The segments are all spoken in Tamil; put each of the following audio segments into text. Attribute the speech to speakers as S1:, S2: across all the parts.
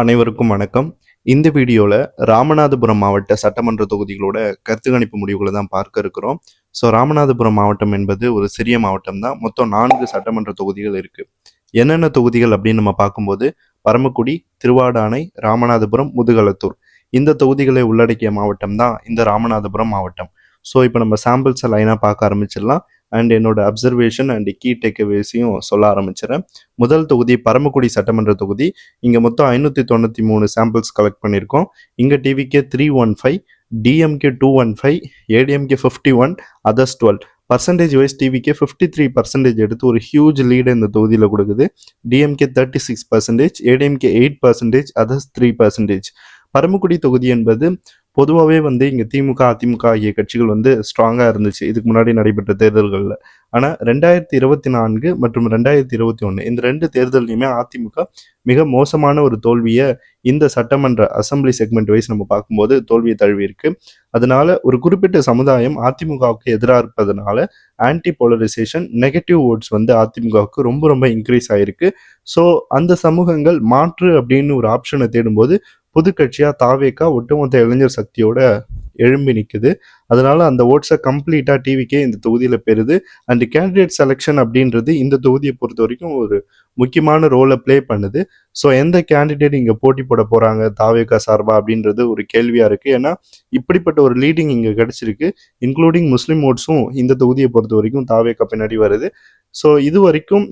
S1: அனைவருக்கும் வணக்கம். இந்த வீடியோவில் ராமநாதபுரம் மாவட்ட சட்டமன்ற தொகுதிகளோட கருத்து கணிப்பு முடிவுகளை தான் பார்க்க இருக்கிறோம். ஸோ ராமநாதபுரம் மாவட்டம் என்பது ஒரு சிறிய மாவட்டம் தான். மொத்தம் நான்கு சட்டமன்ற தொகுதிகள் இருக்குது என்னென்ன தொகுதிகள் அப்படின்னு நம்ம பார்க்கும்போது பரமக்குடி திருவாடானை ராமநாதபுரம் முதுகலத்தூர். இந்த தொகுதிகளை உள்ளடக்கிய மாவட்டம் தான் இந்த ராமநாதபுரம் மாவட்டம். ஸோ இப்போ நம்ம சாம்பிள்ஸை லைனாக பார்க்க ஆரம்பிச்சிடலாம். அண்ட் என்னோட அப்சர்வேஷன் அண்ட் கீ டேக்அவேஸையும் சொல்ல ஆரம்பிச்சிடறேன். முதல் தொகுதி பரமக்குடி சட்டமன்ற தொகுதி. இங்கே மொத்தம் ஐநூற்றி தொண்ணூற்றி மூணு சாம்பிள்ஸ் கலெக்ட் பண்ணியிருக்கோம். இங்கே TVK three one five DMK two one five ADMK fifty one others twelve percentage wise TVK fifty three percentage எடுத்து ஒரு ஹியூஜ் லீடு இந்த தொகுதியில் கொடுக்குது. DMK thirty six percentage ADMK eight percentage others three percentage Paramakudi தொகுதி என்பது பொதுவாகவே வந்து இங்கே திமுக அதிமுக ஆகிய கட்சிகள் வந்து ஸ்ட்ராங்காக இருந்துச்சு. இதுக்கு முன்னாடி நடைபெற்ற தேர்தல்களில். ஆனால் ரெண்டாயிரத்தி இருபத்தி நான்கு மற்றும் ரெண்டாயிரத்தி இருபத்தி ஒன்று இந்த ரெண்டு தேர்தலையுமே அதிமுக மிக மோசமான ஒரு தோல்வியை இந்த சட்டமன்ற அசம்பிளி செக்மெண்ட் வைஸ் நம்ம பார்க்கும்போது தோல்வியை தழுவி இருக்கு அதனால ஒரு குறிப்பிட்ட சமுதாயம் அதிமுகவுக்கு எதிராக இருப்பதனால ஆன்டி போலரைசேஷன் நெகட்டிவ் ஓட்ஸ் வந்து அதிமுகவுக்கு ரொம்ப ரொம்ப இன்க்ரீஸ் ஆயிருக்கு. ஸோ அந்த சமூகங்கள் மாற்று அப்படின்னு ஒரு ஆப்ஷனை தேடும்போது புது கட்சியாக தாவேக்கா ஒட்டுமொத்த இளைஞர் சக்தியோட எழும்பி நிற்குது அதனால அந்த ஓட்ஸை கம்ப்ளீட்டாக டிவிக்கே இந்த தொகுதியில் பெறுது. அண்ட் கேண்டிடேட் செலெக்ஷன் அப்படின்றது இந்த தொகுதியை பொறுத்த வரைக்கும் ஒரு முக்கியமான ரோலை ப்ளே பண்ணுது. ஸோ எந்த கேண்டிடேட் இங்கே போட்டி போட போகிறாங்க தாவேகா சார்பா அப்படின்றது ஒரு கேள்வியாக இருக்குது ஏன்னா இப்படிப்பட்ட ஒரு லீடிங் இங்கே கிடச்சிருக்கு. இன்க்ளூடிங் முஸ்லீம் ஓட்ஸும் இந்த தொகுதியை பொறுத்த வரைக்கும் தாவேக்கா பின்னாடி வருது. ஸோ இது வரைக்கும்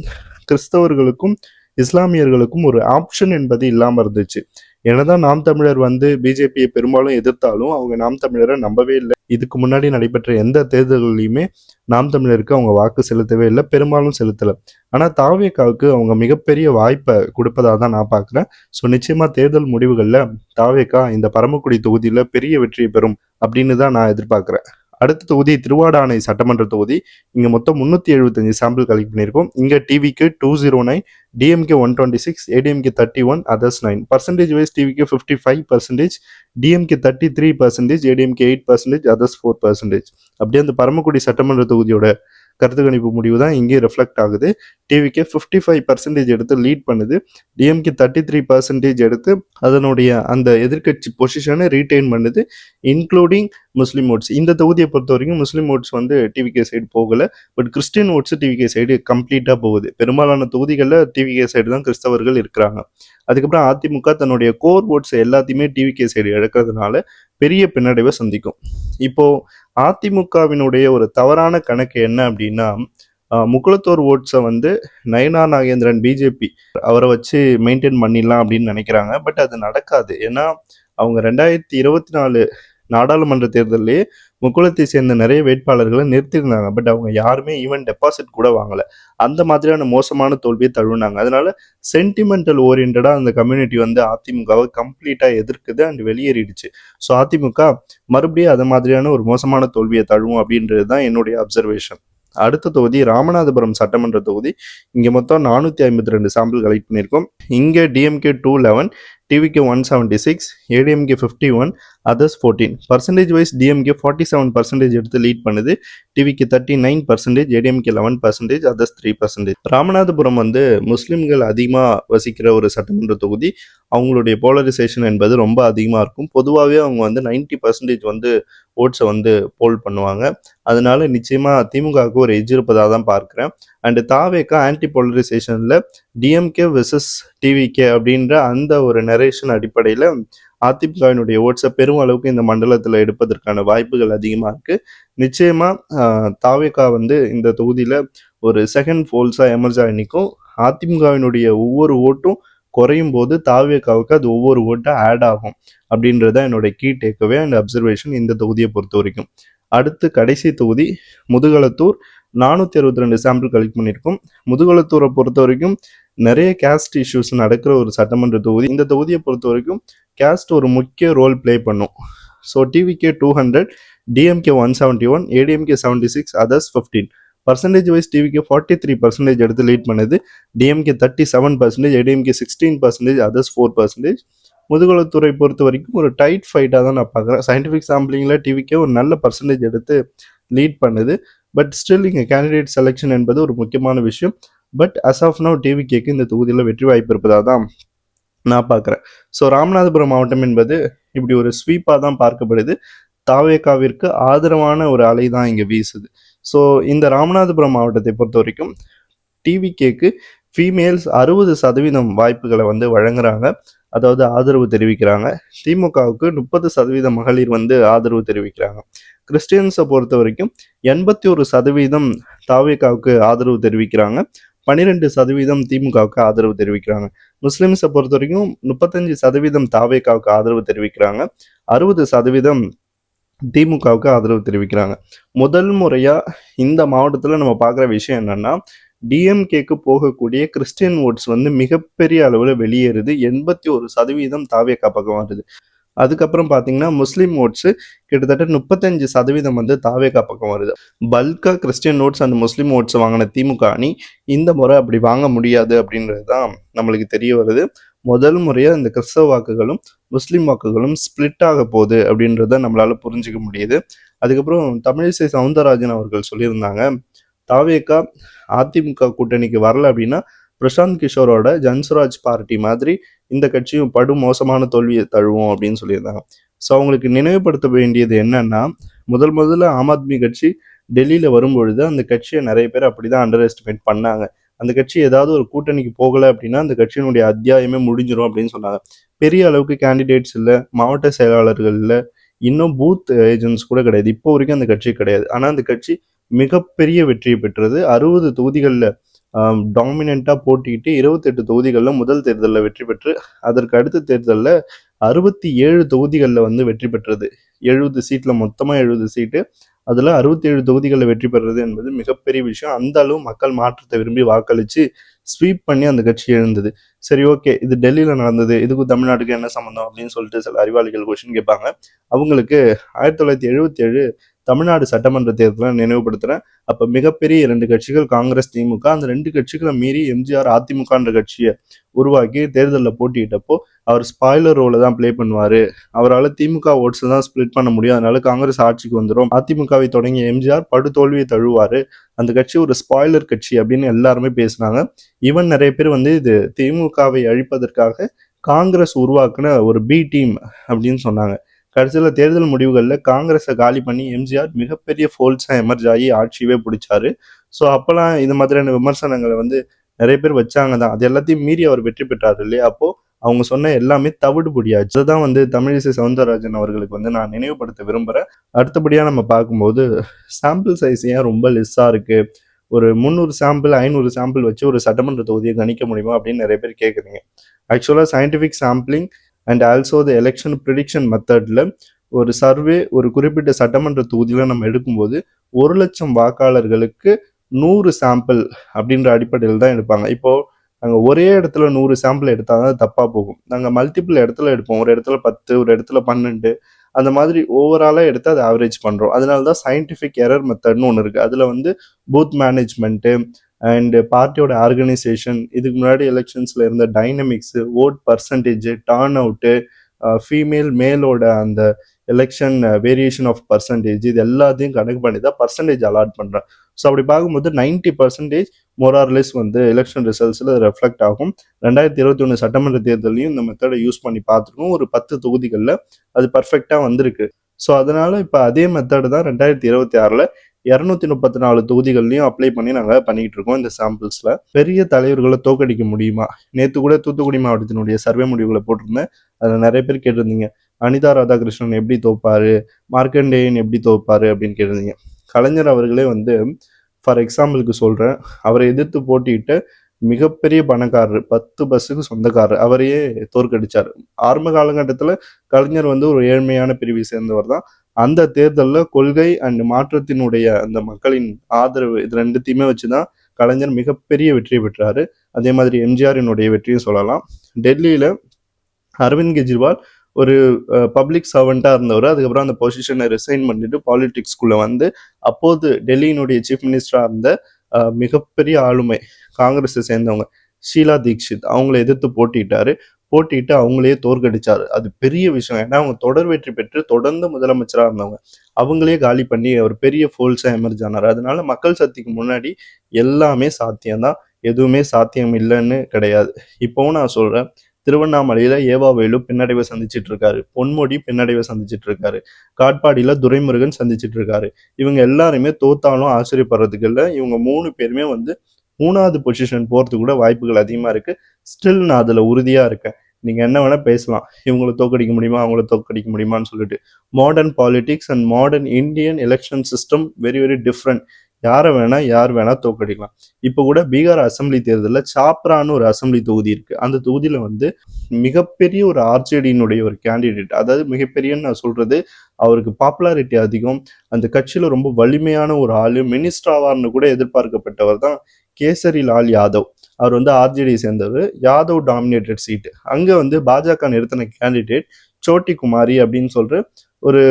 S1: கிறிஸ்தவர்களுக்கும் இஸ்லாமியர்களுக்கும் ஒரு ஆப்ஷன் என்பது இல்லாமல் இருந்துச்சு. என்னதான் நாம் தமிழர் வந்து பிஜேபியை பெரும்பாலும் எதிர்த்தாலும் அவங்க நாம் தமிழரை நம்பவே இல்லை. இதுக்கு முன்னாடி நடைபெற்ற எந்த தேர்தல்களையுமே நாம் தமிழருக்கு அவங்க வாக்கு செலுத்தவே இல்லை பெரும்பாலும் செலுத்தலை. ஆனால் தாவேக்காவுக்கு அவங்க மிகப்பெரிய வாய்ப்பை கொடுப்பதாக தான் நான் பார்க்குறேன் ஸோ நிச்சயமா தேர்தல் முடிவுகளில் தாவேக்கா இந்த பரமக்குடி தொகுதியில் பெரிய வெற்றியை பெறும் அப்படின்னு தான் நான் எதிர்பார்க்குறேன். அடுத்த தொகுதி திருவாடானை சட்டமன்ற தொகுதி. இங்கே மொத்தம் முந்நூற்றி எழுபத்தஞ்சு சாம்பிள் கலெக்ட் பண்ணியிருக்கோம். இங்கே TVK two zero nine DMK one twenty six ADMK thirty one others nine percentage wise TVK fifty five percentage DMK thirty three percentage ADMK eight percentage others four percentage அப்படியே அந்த பரமக்குடி சட்டமன்ற தொகுதியோட கருத்து கணிப்பு முடிவு தான் இங்கே ரிஃப்ளெக்ட் ஆகுது. டிவிக்கு ஃபிஃப்டி ஃபைவ் பர்சன்டேஜ் எடுத்து லீட் பண்ணுது. டிஎம்கே தேர்ட்டி த்ரீ பர்சன்டேஜ் எடுத்து அதனுடைய அந்த எதிர்கட்சி பொசிஷனை ரீட்டைன் பண்ணுது இன்க்ளூடிங் முஸ்லீம் ஓட்ஸ். இந்த தொகுதியை பொறுத்த வரைக்கும் முஸ்லீம் ஓட்ஸ் வந்து டிவிகே சைடு போகலை. But Christian votes TVK side கம்ப்ளீட்டாக போகுது. பெரும்பாலான தொகுதிகளில் டிவிகே சைடு தான் கிறிஸ்தவர்கள் இருக்கிறாங்க. அதுக்கப்புறம் அதிமுக தன்னுடைய கோர் ஓட்ஸ் எல்லாத்தையுமே டிவிகே சைடு இழக்கிறதுனால பெரிய பின்னடைவை சந்திக்கும். இப்போது அதிமுகவினுடைய ஒரு தவறான கணக்கு என்ன அப்படின்னா முகுலத்தோர் ஓட்ஸை வந்து நயனா நாகேந்திரன் பிஜேபி அவரை வச்சு மெயின்டைன் பண்ணிடலாம் அப்படின்னு நினைக்கிறாங்க. பட் அது நடக்காது. ஏன்னா அவங்க ரெண்டாயிரத்தி இருபத்தி நாலு நாடாளுமன்ற தேர்தல்லையே முக்குளத்தை சேர்ந்த நிறைய வேட்பாளர்களை நிறுத்தியிருந்தாங்க. பட் அவங்க யாருமே ஈவன் டெபாசிட் கூட வாங்கலை. அந்த மாதிரியான மோசமான தோல்வியை தழுவினாங்க அதனால சென்டிமெண்டல் ஓரியன்டாக அந்த கம்யூனிட்டி வந்து அதிமுகவை கம்ப்ளீட்டாக எதிர்க்குது அண்ட் வெளியேறிடுச்சு. ஸோ அதிமுக மறுபடியும் அது மாதிரியான ஒரு மோசமான தோல்வியை தழுவும் அப்படின்றது தான் என்னுடைய அப்சர்வேஷன் அடுத்த தொகுதி ராமநாதபுரம் சட்டமன்ற தொகுதி. இங்கே மொத்தம் நானூற்றி ஐம்பத்தி ரெண்டு சாம்பிள் கலெக்ட் பண்ணியிருக்கோம். இங்கே DMK two eleven TVK one seventy six ADMK fifty one others fourteen percentage wise DMK forty seven percentage எடுத்து லீட் பண்ணுது. TVK thirty nine percentage ADMK eleven percentage others three percentage Ramanathapuram வந்து முஸ்லீம்கள் அதிகமாக வசிக்கிற ஒரு சட்டமன்ற தொகுதி. அவங்களுடைய போலரைசேஷன் என்பது ரொம்ப அதிகமாக இருக்கும். பொதுவாகவே அவங்க வந்து நைன்டி பர்சன்டேஜ் வந்து ஓட்ஸை வந்து போல் பண்ணுவாங்க. அதனால நிச்சயமாக திமுகவுக்கு ஒரு எஜ் இருப்பதாக தான் பார்க்குறேன். அண்டு தாவேக்கா ஆன்டி போலரைசேஷனில் டிஎம்கே விசஸ் டிவிகே அப்படின்ற அந்த ஒரு ஜெனரேஷன் அடிப்படையில் அதிமுகவினுடைய ஓட்ஸை பெரும் அளவுக்கு இந்த மண்டலத்தில் எடுப்பதற்கான வாய்ப்புகள் அதிகமாக இருக்குது நிச்சயமாக தாவேகா வந்து இந்த தொகுதியில் ஒரு செகண்ட் ஃபோல்ஸாக எமர்ஜாக நிற்கும் அதிமுகவினுடைய ஒவ்வொரு ஓட்டும் குறையும் போது தாவேக்காவுக்கு அது ஒவ்வொரு ஓட்டாக ஆட் ஆகும் அப்படின்றத என்னுடைய என்னோட கீ டேக்அவே அண்ட் அப்சர்வேஷன் இந்த தொகுதியை பொறுத்த வரைக்கும். அடுத்து கடைசி தொகுதி முதுகலத்தூர். நானூற்றி அறுபத்தி ரெண்டு சாம்பிள் கலெக்ட் பண்ணியிருக்கோம். முதுகலத்தூரை பொறுத்த வரைக்கும் நிறைய கேஸ்ட் இஷ்யூஸ் நடக்கிற ஒரு சட்டமன்ற தொகுதி. இந்த தொகுதியை பொறுத்த வரைக்கும் கேஸ்ட் ஒரு முக்கிய ரோல் ப்ளே பண்ணும். So TVK two hundred DMK one seventy one ADMK seventy six others fifteen percentage wise TVK forty three percentage எடுத்து லீட் பண்ணுது. DMK thirty seven percentage ADMK sixteen percentage others four percentage முதுகுலத்துறை பொறுத்த வரைக்கும் ஒரு டைட் ஃபைட்டாக தான் நான் பார்க்குறேன். சயின்டிஃபிக் சாம்பிளிங்கில் டிவிக்கே ஒரு நல்ல பர்சன்டேஜ் எடுத்து லீட் பண்ணுது. பட் ஸ்டில் இங்கே கேண்டிடேட் செலெக்ஷன் என்பது ஒரு முக்கியமான விஷயம். பட் அஸ் ஆஃப் நவ் டிவிகேக்கு இந்த தொகுதியில் வெற்றி வாய்ப்பு இருப்பதாக தான் நான் பார்க்குறேன். ஸோ ராமநாதபுரம் மாவட்டம் என்பது இப்படி ஒரு ஸ்வீப்பாக தான் பார்க்கப்படுது. தாவேக்காவிற்கு ஆதரவான ஒரு அலை தான் இங்கே வீசுது. ஸோ இந்த ராமநாதபுரம் மாவட்டத்தை பொறுத்த வரைக்கும் டிவிகேக்கு ஃபீமேல்ஸ் அறுபது சதவீதம் வாய்ப்புகளை வந்து வழங்குறாங்க. அதாவது ஆதரவு தெரிவிக்கிறாங்க. திமுகவுக்கு முப்பது சதவீத மகளிர் வந்து ஆதரவு தெரிவிக்கிறாங்க. கிறிஸ்டியன்ஸை பொறுத்த வரைக்கும் எண்பத்தி ஒரு சதவீதம் தாவேக்காவுக்கு ஆதரவு தெரிவிக்கிறாங்க. பன்னிரெண்டு சதவீதம் திமுகவுக்கு ஆதரவு தெரிவிக்கிறாங்க. முஸ்லிம்ஸை பொறுத்த வரைக்கும் முப்பத்தஞ்சு சதவீதம் தாவேக்காவுக்கு ஆதரவு தெரிவிக்கிறாங்க. அறுபது சதவீதம் திமுகவுக்கு ஆதரவு தெரிவிக்கிறாங்க. முதல் முறையா இந்த மாவட்டத்தில் நம்ம பார்க்குற விஷயம் என்னன்னா டிஎம்கேக்கு போகக்கூடிய கிறிஸ்டியன் ஓட்ஸ் வந்து மிகப்பெரிய அளவில் வெளியேறுது. எண்பத்தி ஒரு சதவீதம் தாவேக்கா பக்கம் வருது. அதுக்கப்புறம் பார்த்தீங்கன்னா முஸ்லீம் ஓட்ஸு கிட்டத்தட்ட முப்பத்தஞ்சு சதவீதம் வந்து தாவேகா பக்கம் வருது. பல்கா Christian votes and Muslim votes வாங்கின திமுக அணி இந்த முறை அப்படி வாங்க முடியாது அப்படின்றது தான் நம்மளுக்கு தெரிய வருது. முதல் முறையாக இந்த கிறிஸ்தவ வாக்குகளும் முஸ்லீம் வாக்குகளும் ஸ்பிளிட் ஆக போகுது அப்படின்றத நம்மளால் புரிஞ்சுக்க முடியுது. அதுக்கப்புறம் தமிழிசை சவுந்தரராஜன் அவர்கள் சொல்லியிருந்தாங்க தாவேக்கா அதிமுக கூட்டணிக்கு வரல அப்படின்னா பிரசாந்த் கிஷோரோட ஜன்ஸ்ராஜ் பார்ட்டி மாதிரி இந்த கட்சியும் படு மோசமான தோல்வியை தழுவும் அப்படின்னு சொல்லியிருந்தாங்க. ஸோ அவங்களுக்கு நினைவுபடுத்த வேண்டியது என்னன்னா முதல் முதல்ல ஆம் ஆத்மி கட்சி டெல்லியில் வரும்பொழுது அந்த கட்சியை நிறைய பேர் அப்படிதான் அண்டர் எஸ்டிமேட் பண்ணாங்க. அந்த கட்சி ஏதாவது ஒரு கூட்டணிக்கு போகலை அப்படின்னா அந்த கட்சியினுடைய அத்தியாயமே முடிஞ்சிடும் அப்படின்னு சொன்னாங்க. பெரிய அளவுக்கு கேண்டிடேட்ஸ் இல்லை மாவட்ட செயலாளர்கள் இல்லை இன்னும் பூத் ஏஜென்ட்ஸ் கூட கிடையாது. இப்போ வரைக்கும் அந்த கட்சி கிடையாது. ஆனால் அந்த கட்சி மிகப்பெரிய வெற்றியை பெற்றது அறுபது தொகுதிகளில் டாமினண்ட்டாக போட்டிக்கிட்டு இருபத்தெட்டு தொகுதிகளில் முதல் தேர்தலில் வெற்றி பெற்று அதற்கு அடுத்த தேர்தலில் அறுபத்தி ஏழு தொகுதிகளில் வந்து வெற்றி பெற்றது. எழுபது சீட்டில் மொத்தமாக எழுபது சீட்டு. அதில் அறுபத்தி ஏழு தொகுதிகளில் வெற்றி பெறுறது என்பது மிகப்பெரிய விஷயம். அந்த அளவு மக்கள் மாற்றத்தை விரும்பி வாக்களித்து ஸ்வீப் பண்ணி அந்த கட்சி எழுந்தது. சரி ஓகே இது டெல்லியில் நடந்தது. இதுக்கு தமிழ்நாட்டுக்கு என்ன சம்மந்தம் அப்படின்னு சொல்லிட்டு சில அறிவாளிகள் கொஷின் கேட்பாங்க. அவங்களுக்கு ஆயிரத்தி தொள்ளாயிரத்தி எழுபத்தி ஏழு தமிழ்நாடு சட்டமன்ற தேர்தலில் நினைவுபடுத்துறேன். அப்போ மிகப்பெரிய ரெண்டு கட்சிகள் காங்கிரஸ் திமுக. அந்த ரெண்டு கட்சிகளை மீறி எம்ஜிஆர் அதிமுகன்ற கட்சியை உருவாக்கி தேர்தலில் போட்டியிட்டப்போ அவர் ஸ்பாய்லர் ரோல தான் ப்ளே பண்ணுவார். அவரால் திமுக ஓட்ஸை தான் ஸ்ப்ளிட் பண்ண முடியும். அதனால காங்கிரஸ் ஆட்சிக்கு வந்துடும் அதிமுகவை தொடங்கிய எம்ஜிஆர் படு தோல்வியை தழுவார் அந்த கட்சி ஒரு ஸ்பாய்லர் கட்சி அப்படின்னு எல்லாருமே பேசினாங்க. ஈவன் நிறைய பேர் வந்து இது திமுகவை அழிப்பதற்காக காங்கிரஸ் உருவாக்குன ஒரு பி டீம் அப்படின்னு சொன்னாங்க. கடைசியில் தேர்தல் முடிவுகளில் காங்கிரஸை காலி பண்ணி எம்ஜிஆர் மிகப்பெரிய ஃபோல்ஸாக எமர்ஜ் ஆகி ஆட்சியவே பிடிச்சாரு. ஸோ அப்போல்லாம் இது மாதிரியான விமர்சனங்களை வந்து நிறைய பேர் வச்சாங்க தான். அது எல்லாத்தையும் மீறி அவர் வெற்றி பெற்றார் இல்லையா? அப்போ அவங்க சொன்ன எல்லாமே தவிடுபடியாச்சு அதுதான் வந்து தமிழிசை சவுந்தரராஜன் அவர்களுக்கு வந்து நான் நினைவுபடுத்த விரும்புகிறேன் அடுத்தபடியாக நம்ம பார்க்கும்போது சாம்பிள் சைஸ் ஏன் ரொம்ப லெஸ்ஸாக இருக்கு? ஒரு முந்நூறு சாம்பிள் ஐநூறு சாம்பிள் வச்சு ஒரு சட்டமன்ற தொகுதியை கணிக்க முடியுமா அப்படின்னு நிறைய பேர் கேட்குறீங்க ஆக்சுவலாக scientific sampling and also the election prediction மெத்தடில் ஒரு சர்வே ஒரு குறிப்பிட்ட சட்டமன்ற தொகுதியில் நம்ம எடுக்கும்போது ஒரு லட்சம் வாக்காளர்களுக்கு நூறு சாம்பிள் அப்படின்ற அடிப்படையில் தான் எடுப்பாங்க. இப்போது நாங்கள் ஒரே இடத்துல நூறு சாம்பிள் எடுத்தால் தான் தப்பாக போகும். நாங்கள் மல்டிபிள் இடத்துல எடுப்போம். ஒரு இடத்துல பத்து ஒரு இடத்துல பன்னெண்டு அந்த மாதிரி ஓவராலாக எடுத்து அதை ஆவரேஜ் பண்ணுறோம் அதனால தான் சயின்டிஃபிக் எரர் மெத்தட்னு ஒன்று இருக்குது அதில் வந்து பூத் மேனேஜ்மெண்ட்டு அண்டு பார்ட்டியோட ஆர்கனைசேஷன் இதுக்கு முன்னாடி எலெக்ஷன்ஸில் இருந்த dynamics vote percentage turnout female மேலோட அந்த எலெக்ஷன் வேரியேஷன் ஆஃப் பர்சன்டேஜ் இது எல்லாத்தையும் கணக்கு பண்ணி தான் பர்சன்டேஜ் அலாட் பண்ணுறேன் ஸோ அப்படி பார்க்கும்போது நைன்டி பர்சன்டேஜ் மோரார்லெஸ் வந்து எலெக்ஷன் ரிசல்ட்ஸில் ரெஃப்ளெக்ட் ஆகும். ரெண்டாயிரத்தி இருபத்தி ஒன்று சட்டமன்ற தேர்தலையும் இந்த மெத்தடை யூஸ் பண்ணி பார்த்துருக்கோம். ஒரு பத்து தொகுதிகளில் அது பர்ஃபெக்டாக வந்திருக்கு. ஸோ அதனால இப்போ அதே மெத்தடு தான் ரெண்டாயிரத்தி இருபத்தி ஆறில் இரநூத்தி முப்பத்தி நாலு தொகுதிகள்லையும் அப்ளை பண்ணி நாங்கள் பண்ணிக்கிட்டு இருக்கோம் இந்த சாம்பிள்ஸில் பெரிய தலைவர்களை தோக்கடிக்க முடியுமா? நேற்று கூட தூத்துக்குடி மாவட்டத்தினுடைய சர்வே முடிவுகளை போட்டிருந்தேன். அதில் நிறைய பேர் கேட்டிருந்தீங்க. அனிதா ராதாகிருஷ்ணன் எப்படி தோப்பாரு? மார்க்கண்டேயன் எப்படி தோப்பாரு? அப்படின்னு கேட்டிருந்தீங்க. கலைஞர் அவர்களே வந்து ஃபார் எக்ஸாம்பிளுக்கு சொல்கிறேன் அவரை எதிர்த்து போட்டிட்டு மிகப்பெரிய பணக்காரர் பத்து பஸ்ஸுக்கு சொந்தக்காரர் அவரையே தோற்கடிச்சார். ஆரம்ப காலகட்டத்தில் கலைஞர் வந்து ஒரு ஏழ்மையான பிரிவை சேர்ந்தவர் தான். அந்த தேர்தலில் கொள்கை அண்ட் மாற்றத்தினுடைய அந்த மக்களின் ஆதரவு இது ரெண்டுத்தையுமே வச்சு தான் கலைஞர் மிகப்பெரிய வெற்றியை பெற்றாரு. அதே மாதிரி எம்ஜிஆரினுடைய வெற்றியும் சொல்லலாம். டெல்லியில் அரவிந்த் கெஜ்ரிவால் ஒரு பப்ளிக் சர்வெண்ட்டாக இருந்தவர். அதுக்கப்புறம் அந்த பொசிஷனை ரிசைன் பண்ணிட்டு பாலிடிக்ஸ்குள்ளே வந்து அப்போது டெல்லியினுடைய சீஃப் மினிஸ்டராக இருந்த மிகப்பெரிய ஆளுமை காங்கிரஸை சேர்ந்தவங்க ஷீலா தீக்ஷித். அவங்கள எதிர்த்து போட்டிட்டாரு போட்டிட்டு அவங்களே தோற்கடிச்சாரு. அது பெரிய விஷயம். ஏன்னா அவங்க தொடர் வெற்றி பெற்று தொடர்ந்து முதலமைச்சராக இருந்தவங்க. அவங்களே காலி பண்ணி அவர் பெரிய ஃபோல்ஸாக எமர்ஜ் ஆனார். அதனால மக்கள் சக்திக்கு முன்னாடி எல்லாமே சாத்தியம்தான். எதுவுமே சாத்தியம் இல்லைன்னு கிடையாது. இப்போவும் நான் சொல்கிறேன் திருவண்ணாமலையில ஏவாவேலு பின்னடைவை சந்திச்சிட்டு இருக்காரு பொன்முடி பின்னடைவை சந்திச்சிட்டு இருக்காரு காட்பாடியில துரைமுருகன் சந்திச்சிட்டு இருக்காரு இவங்க எல்லாருமே தோத்தாலும் ஆச்சரியப்படுறதுக்கு இல்லை. இவங்க மூணு பேருமே வந்து மூணாவது பொசிஷன் போகிறதுக்கு கூட வாய்ப்புகள் அதிகமா இருக்கு. ஸ்டில் நான் அதுல உறுதியா இருக்கேன். நீங்கள் என்ன வேணால் பேசலாம். இவங்களை தோக்கடிக்க முடியுமா? அவங்கள தோக்கடிக்க முடியுமான்னு சொல்லிட்டு. Modern politics and modern Indian election system very very different யாரை வேணால் யார் வேணால் தோக்கடிக்கலாம் இப்போ கூட பீகார் அசம்பிளி தேர்தலில் சாப்ரான்னு ஒரு அசம்பிளி தொகுதி இருக்குது அந்த தொகுதியில் வந்து மிகப்பெரிய ஒரு ஆர்ஜேடியினுடைய ஒரு கேண்டிடேட் அதாவது மிகப்பெரியன்னு நான் சொல்கிறது அவருக்கு பாப்புலாரிட்டி அதிகம். அந்த கட்சியில் ரொம்ப வலிமையான ஒரு ஆளு மினிஸ்டர் ஆவார்னு கூட எதிர்பார்க்கப்பட்டவர் தான் கேசரி லால் யாதவ். அவர் வந்து ஆர்ஜேடி சேர்ந்தவர். யாதவ் டாமினேட்டட் சீட்டு அங்கே வந்து பாஜக நிறுத்தின கேண்டிடேட் சோட்டி குமாரி அப்படின்னு சொல்ற ஒரு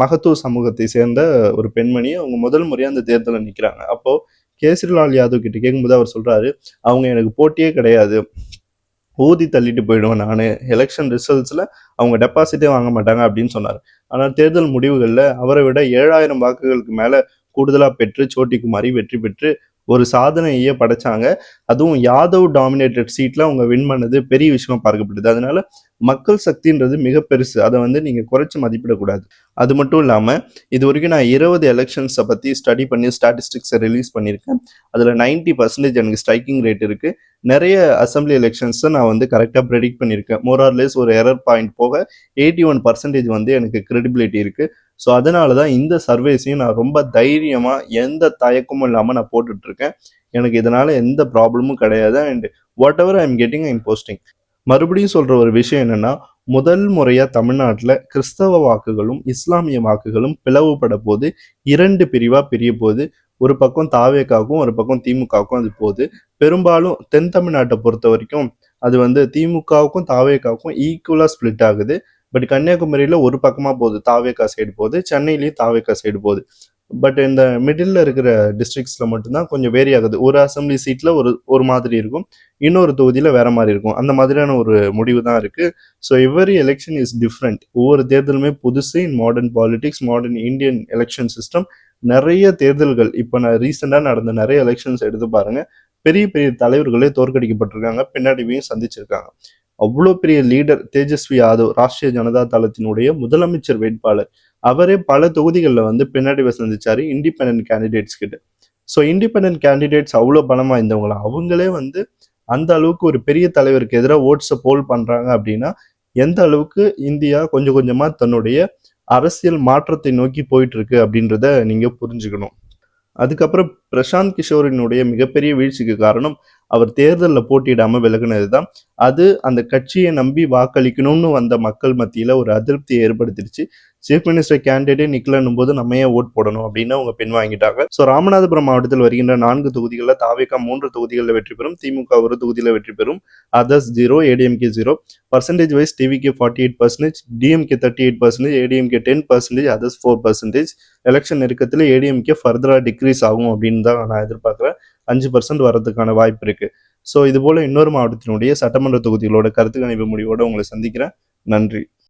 S1: மகத்துவ சமூகத்தை சேர்ந்த ஒரு பெண்மணி. அவங்க முதல் முறையாக அந்த தேர்தலில் நிற்கிறாங்க அப்போ கேசரிலால் யாதவ் கிட்ட கேட்கும்போது அவர் சொல்றாரு அவங்க எனக்கு போட்டியே கிடையாது. ஊதி தள்ளிட்டு போயிடுவேன் நான். எலெக்ஷன் ரிசல்ட்ஸில் அவங்க டெபாசிட்டே வாங்க மாட்டாங்க அப்படின்னு சொன்னார். ஆனால் தேர்தல் முடிவுகளில் அவரை விட ஏழாயிரம் வாக்குகளுக்கு மேலே கூடுதலாக பெற்று சோட்டி குமாரி வெற்றி பெற்று ஒரு சாதனையே படைச்சாங்க. அதுவும் யாதவ் டாமினேட்டட் சீட்ல அவங்க வின் பண்ணது பெரிய விஷயமா பார்க்கப்படுது. அதனால மக்கள் சக்தின்றது மிக பெருசு. அதை வந்து நீங்கள் குறைச்சி மதிப்பிடக்கூடாது. அது மட்டும் இல்லாமல் இது வரைக்கும் நான் இருபது எலெக்ஷன்ஸை பற்றி ஸ்டடி பண்ணி ஸ்டாட்டிஸ்டிக்ஸை ரிலீஸ் பண்ணியிருக்கேன். அதில் நைன்ட்டி பர்சன்டேஜ் எனக்கு ஸ்ட்ரைக்கிங் ரேட் இருக்குது நிறைய அசம்பிளி எலெக்ஷன்ஸை நான் வந்து கரெக்டாக ப்ரெடிக்ட் பண்ணியிருக்கேன். மோரார்லெஸ் ஒரு எரர் பாயிண்ட் போக எயிட்டி ஒன் பர்சன்டேஜ் வந்து எனக்கு கிரெடிபிலிட்டி இருக்குது ஸோ அதனால தான் இந்த சர்வேஸையும் நான் ரொம்ப தைரியமாக எந்த தயக்கமும் இல்லாமல் நான் போட்டுட்ருக்கேன். எனக்கு இதனால் எந்த ப்ராப்ளமும் கிடையாது. And whatever I am getting I'm posting மறுபடியும் சொல்ற ஒரு விஷயம் என்னன்னா முதல் முறையா தமிழ்நாட்டில் கிறிஸ்தவ வாக்குகளும் இஸ்லாமிய வாக்குகளும் பிளவுபட போது இரண்டு பிரிவா பிரிய போது ஒரு பக்கம் தாவேக்காக்கும் ஒரு பக்கம் திமுகவுக்கும் அது போகுது. பெரும்பாலும் தென் தமிழ்நாட்டை பொறுத்த வரைக்கும் அது வந்து திமுகவுக்கும் தாவேக்காவுக்கும் ஈக்குவலா ஸ்ப்ளிட் ஆகுது. பட் கன்னியாகுமரியில ஒரு பக்கமா போகுது தாவேக்கா சைடு போகுது. சென்னையிலயும் தாவேக்கா சைடு போகுது. பட் இந்த மிடில் இருக்கிற டிஸ்ட்ரிக்ட்ஸ்ல மட்டும்தான் கொஞ்சம் வேரி ஆகுது. ஒரு அசம்பிளி சீட்டில் ஒரு ஒரு மாதிரி இருக்கும். இன்னொரு தொகுதியில் வேற மாதிரி இருக்கும். அந்த மாதிரியான ஒரு முடிவு தான் இருக்கு. So every election is different ஒவ்வொரு தேர்தலுமே புதுசு. In modern politics modern Indian election system நிறைய தேர்தல்கள். இப்போ நான் ரீசெண்டாக நடந்த நிறைய எலெக்ஷன்ஸ் எடுத்து பாருங்க. பெரிய பெரிய தலைவர்களே தோற்கடிக்கப்பட்டிருக்காங்க. பின்னாடிவையும் சந்திச்சிருக்காங்க. அவ்வளோ பெரிய லீடர் தேஜஸ்வி யாதவ் ராஷ்டிரிய ஜனதா தளத்தினுடைய முதலமைச்சர் வேட்பாளர். அவரே பல தொகுதிகளில் வந்து பின்னடைவை சந்திச்சாரு இண்டிபெண்ட் கேண்டிடேட்ஸ் கிட்ட. ஸோ இண்டிபெண்டன்ட் கேண்டிடேட்ஸ் அவ்வளோ பலமா இருந்தவங்களா? அவங்களே வந்து அந்த அளவுக்கு ஒரு பெரிய தலைவருக்கு எதிராக ஓட்ஸை போல் பண்றாங்க அப்படின்னா எந்த அளவுக்கு இந்தியா கொஞ்சம் கொஞ்சமா தன்னுடைய அரசியல் மாற்றத்தை நோக்கி போயிட்டு இருக்கு அப்படின்றத நீங்க புரிஞ்சுக்கணும். அதுக்கப்புறம் பிரசாந்த் கிஷோரினுடைய மிகப்பெரிய வீழ்ச்சிக்கு காரணம் அவர் தேர்தலில் போட்டியிடாமல் விலகினது தான் அது அந்த கட்சியை நம்பி வாக்களிக்கணும்னு வந்த மக்கள் மத்தியில் ஒரு அதிருப்தியை ஏற்படுத்திடுச்சு. சீஃப் மினிஸ்டர் கேண்டிடேட்டே நிக்கலன்னும் போது நம்ம ஏன் ஓட் போடணும் அப்படின்னு அவங்க பெண் வாங்கிட்டாங்க ஸோ ராமநாதபுரம் மாவட்டத்தில் வருகின்ற நான்கு தொகுதிகளில் தாவேகா மூன்று தொகுதிகளில் வெற்றி பெறும் திமுக ஒரு தொகுதியில் வெற்றி பெறும் others zero ADMK zero percentage wise TVK forty eight percentage DMK thirty eight percentage ADMK ten percentage others four percentage election நெருக்கத்தில் ஏடிஎம்கே ஃபர்தராக டிக்ரீஸ் ஆகும் அப்படின்னு தான் நான் எதிர்பார்க்குறேன். அஞ்சு பர்சன்ட் வரதுக்கான வாய்ப்பு இருக்குது ஸோ இது போல் இன்னொரு மாவட்டத்தினுடைய சட்டமன்ற தொகுதிகளோட கருத்து கணிப்பு முடிவோடு உங்களை சந்திக்கிறேன். நன்றி.